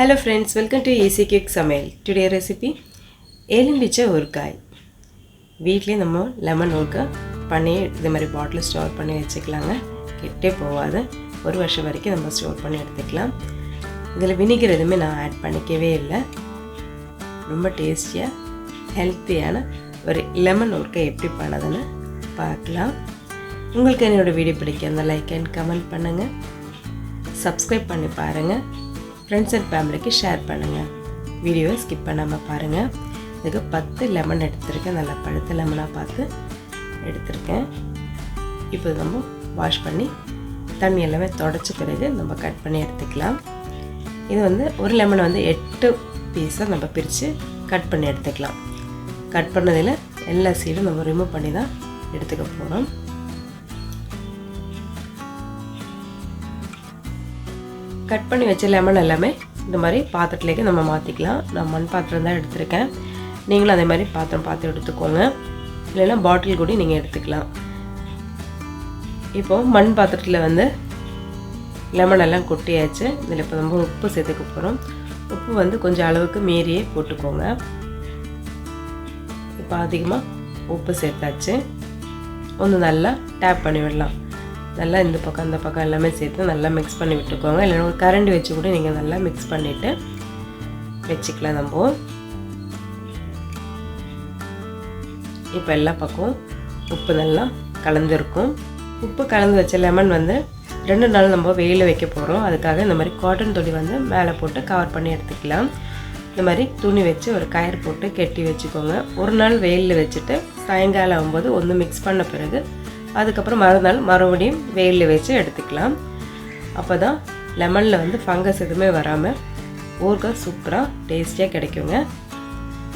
Hello friends welcome to AC cake சமையல் today recipe எலும்பிச்சை ஊறுக்காய் வீட்லேயே நம்ம லெமன் ஊறுக்காய் பண்ணி இது மாதிரி பாட்டில் ஸ்டோர் பண்ணி வச்சுக்கலாங்க. கெட்டே போகாது. ஒரு வருஷம் வரைக்கும் நம்ம ஸ்டோர் பண்ணி எடுத்துக்கலாம். இதில் வினிகர் எதுவுமே நான் ஆட் பண்ணிக்கவே இல்லை. ரொம்ப டேஸ்டியாக ஹெல்த்தியான ஒரு லெமன் ஊறுக்காய் எப்படி பண்ணதுன்னு பார்க்கலாம். உங்களுக்கு என்னோடய வீடியோ பிடிக்கும் அந்த லைக் அண்ட் கமெண்ட் பண்ணுங்கள் சப்ஸ்கிரைப் பண்ணி பாருங்கள் ஃப்ரெண்ட்ஸ் அண்ட் ஃபேமிலிக்கு ஷேர் பண்ணுங்கள் வீடியோவை ஸ்கிப் பண்ணாமல் பாருங்கள் இதுக்கு பத்து லெமன் எடுத்திருக்கேன். நல்லா பழுத்த லெமனாக பார்த்து எடுத்திருக்கேன். இப்போ நம்ம வாஷ் பண்ணி தண்ணி எல்லாமே தொடச்ச பிறகு நம்ம கட் பண்ணி எடுத்துக்கலாம். இது வந்து ஒரு லெமன் வந்து எட்டு பீஸாக நம்ம பிரித்து கட் பண்ணி எடுத்துக்கலாம். கட் பண்ணதில் எல்லா சீடும் நம்ம ரிமூவ் பண்ணி தான் எடுத்துக்க போகிறோம் கட் பண்ணி வச்ச லெமன் எல்லாமே இந்த மாதிரி பாத்திரத்துலேயே நம்ம மாற்றிக்கலாம் நான் மண் பாத்திரம் தான் எடுத்திருக்கேன். நீங்களும் அதே மாதிரி பாத்திரம் பார்த்து எடுத்துக்கோங்க. இல்லைன்னா பாட்டில் கூட நீங்கள் எடுத்துக்கலாம். இப்போது மண் பாத்திரத்தில் வந்து லெமன் எல்லாம் கொட்டியாச்சு. இதில் இப்போ நம்ம உப்பு சேர்த்துக்க போகிறோம் உப்பு வந்து கொஞ்சம் அளவுக்கு மீறியே போட்டுக்கோங்க. இப்போ அதிகமாக உப்பு சேர்த்தாச்சு. ஒன்று நல்லா டேப் பண்ணி விடலாம். நல்லா இந்த பக்கம் அந்த பக்கம் எல்லாமே சேர்த்து நல்லா மிக்ஸ் பண்ணி விட்டுக்கோங்க. இல்லைன்னா ஒரு கரண்டி வச்சு கூட நீங்கள் நல்லா மிக்ஸ் பண்ணிவிட்டு வச்சுக்கலாம் நம்ம. இப்போ எல்லா பக்கம் உப்பு நல்லா கலந்துருக்கும். உப்பு கலந்து வச்ச லெமன் வந்து ரெண்டு நாள் நம்ம வெயிலில் வைக்க போகிறோம் அதுக்காக இந்த மாதிரி காட்டன் துணி வந்து மேலே போட்டு கவர் பண்ணி எடுத்துக்கலாம். இந்த மாதிரி துணி வச்சு ஒரு கயிறு போட்டு கெட்டி வச்சுக்கோங்க. ஒரு நாள் வெயிலில் வச்சுட்டு சாயங்காலம் ஆகும்போது ஒன்று மிக்ஸ் பண்ண பிறகு அதுக்கப்புறம் மறுநாள் மறுபடியும் வெயிலில் வச்சு எடுத்துக்கலாம். அப்போ தான் லெமனில் வந்து ஃபங்கஸ் எதுவுமே வராமல் ஊறுகாய் சூப்பராக டேஸ்டியாக கிடைக்குங்க.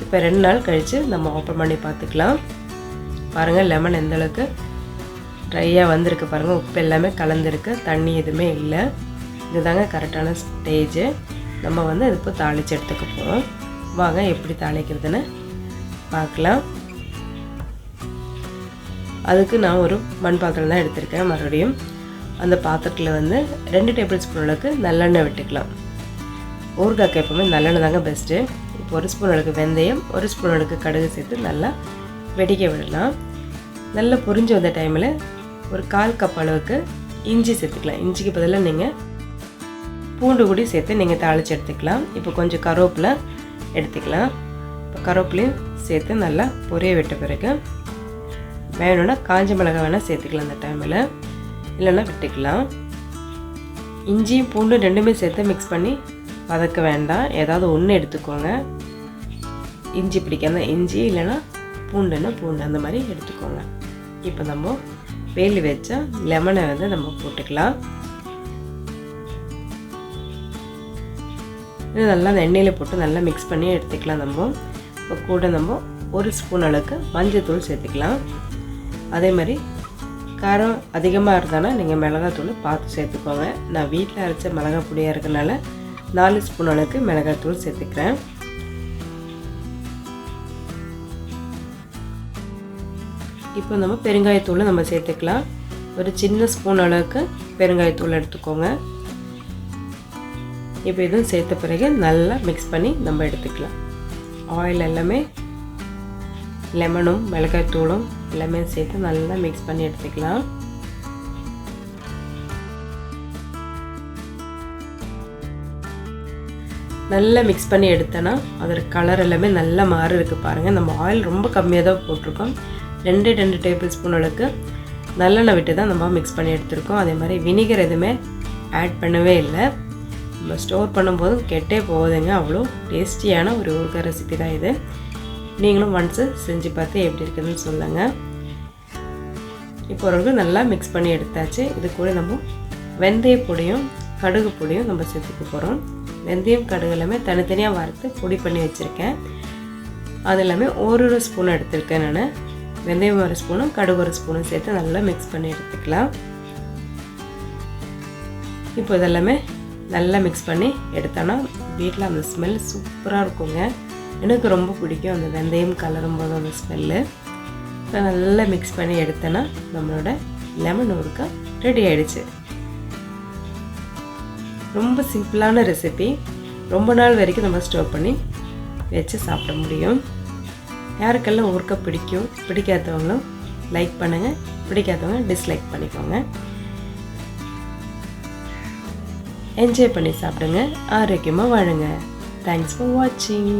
இப்போ ரெண்டு நாள் கழித்து நம்ம ஓப்பன் பண்ணி பார்த்துக்கலாம். பாருங்கள் லெமன் எந்தளவுக்கு ட்ரையாக வந்திருக்கு பாருங்கள் உப்பு எல்லாமே கலந்துருக்கு தண்ணி எதுவுமே இல்லை. இதுதாங்க கரெக்டான ஸ்டேஜு நம்ம வந்து அது இப்போ தாளித்து எடுத்துக்க போகிறோம் வாங்க எப்படி தாளிக்கிறதுன்னு பார்க்கலாம். அதுக்கு நான் ஒரு மண் பாத்திரம் தான் எடுத்திருக்கேன். மறுபடியும் அந்த பாத்திரத்தில் வந்து ரெண்டு டேபிள் ஸ்பூன் அளவுக்கு நல்லெண்ணெய் விட்டுக்கலாம். ஊறுகாய்க்கு எப்போவுமே நல்லெண்ணெய் தாங்க பெஸ்ட்டு இப்போ ஒரு ஸ்பூன் அளவுக்கு வெந்தயம் ஒரு ஸ்பூன் அளவுக்கு கடுகு சேர்த்து நல்லா வெடிக்க விடலாம். நல்லா பொரிஞ்சு வந்த டைமில் ஒரு கால் கப் அளவுக்கு இஞ்சி சேர்த்துக்கலாம். இஞ்சிக்கு பதிலாக நீங்கள் பூண்டு கூடி சேர்த்து நீங்கள் தாளித்து எடுத்துக்கலாம். இப்போ கொஞ்சம் கருவேப்பிலை எடுத்துக்கலாம். இப்போ கருவேப்பிலையும் சேர்த்து நல்லா பொரிய விட்ட பிறகு வேணும்னா காஞ்ச மிளகாய் வேணால் சேர்த்துக்கலாம் அந்த டைமில் இல்லைன்னா விட்டுக்கலாம். இஞ்சியும் பூண்டு ரெண்டுமே சேர்த்து மிக்ஸ் பண்ணி வதக்க வேண்டாம். ஏதாவது ஒன்று எடுத்துக்கோங்க. இஞ்சி பிடிக்காத இஞ்சி இல்லைன்னா பூண்டுன்னா பூண்டு அந்த மாதிரி எடுத்துக்கோங்க. இப்போ நம்ம வேலி வச்சா லெமனை வந்து நம்ம போட்டுக்கலாம். இது நல்லா அந்த எண்ணெயில் போட்டு நல்லா மிக்ஸ் பண்ணி எடுத்துக்கலாம் நம்ம. இப்போ கூட நம்ம ஒரு ஸ்பூன் அளவுக்கு மஞ்சள் தூள் சேர்த்துக்கலாம். அதே மாதிரி காரம் அதிகமாக இருந்தானா நீங்கள் மிளகாத்தூள் பார்த்து சேர்த்துக்கோங்க. நான் வீட்டில் அரைச்ச மிளகாய் பொடியாக இருக்கனால நாலு ஸ்பூன் அளவுக்கு மிளகாத்தூள் சேர்த்துக்கிறேன். இப்போ நம்ம பெருங்காயத்தூள் நம்ம சேர்த்துக்கலாம். ஒரு சின்ன ஸ்பூன் அளவுக்கு பெருங்காயத்தூள் எடுத்துக்கோங்க. இப்போ இதுவும் சேர்த்த பிறகு நல்லா மிக்ஸ் பண்ணி நம்ம எடுத்துக்கலாம். ஆயில் எல்லாமே லெமனும் மிளகாய்த்தூளும் எல்லாமே சேர்த்து நல்லா மிக்ஸ் பண்ணி எடுத்துக்கலாம். நல்லா மிக்ஸ் பண்ணி எடுத்தேன்னா அதோட கலர் எல்லாமே நல்லா மாறி இருக்குது பாருங்கள் நம்ம ஆயில் ரொம்ப கம்மியாக தான் போட்டிருக்கோம். ரெண்டு ரெண்டு டேபிள் ஸ்பூன் அளவுக்கு நல்லெண்ணெய் விட்டு தான் நம்ம மிக்ஸ் பண்ணி எடுத்திருக்கோம். அதே மாதிரி வினிகர் எதுவுமே ஆட் பண்ணவே இல்லை. நம்ம ஸ்டோர் பண்ணும்போதும் கெட்டே போகுதுங்க. அவ்வளோ டேஸ்டியான ஒரு ஊறுகாய் ரெசிபி தான் இது. நீங்களும் ஒன்ஸு செஞ்சு பார்த்து எப்படி இருக்குதுன்னு சொல்லுங்கள் இப்போ ஒரு நல்லா மிக்ஸ் பண்ணி எடுத்தாச்சு. இது கூட நம்ம வெந்தய பொடியும் கடுகு பொடியும் நம்ம சேர்த்துக்க போகிறோம் வெந்தயம் கடுகு எல்லாமே தனித்தனியாக வறுத்து பொடி பண்ணி வச்சுருக்கேன். அது எல்லாமே ஒரு ஒரு ஸ்பூன் எடுத்திருக்கேன் நான். வெந்தயம் ஒரு ஸ்பூனும் கடுகு ஒரு ஸ்பூனும் சேர்த்து நல்லா மிக்ஸ் பண்ணி எடுத்துக்கலாம். இப்போ இதெல்லாமே நல்லா மிக்ஸ் பண்ணி எடுத்தோன்னா வீட்டில் அந்த ஸ்மெல் சூப்பராக இருக்குங்க. எனக்கு ரொம்ப பிடிக்கும் அந்த வெந்தயம் கலரும் போது அந்த ஸ்மெல்லு. இப்போ நல்லா மிக்ஸ் பண்ணி எடுத்தேன்னா நம்மளோட லெமன் ஊருக்கா ரெடி ஆகிடுச்சு ரொம்ப சிம்பிளான ரெசிபி ரொம்ப நாள் வரைக்கும் நம்ம ஸ்டோர் பண்ணி வச்சு சாப்பிட முடியும். யாருக்கெல்லாம் ஊருக்க பிடிக்கும் பிடிக்காதவங்களும் லைக் பண்ணுங்கள் பிடிக்காதவங்க டிஸ்லைக் பண்ணிக்கோங்க. என்ஜாய் பண்ணி சாப்பிடுங்க. ஆரோக்கியமாக வாழுங்க. தேங்க்ஸ் ஃபார் வாட்சிங்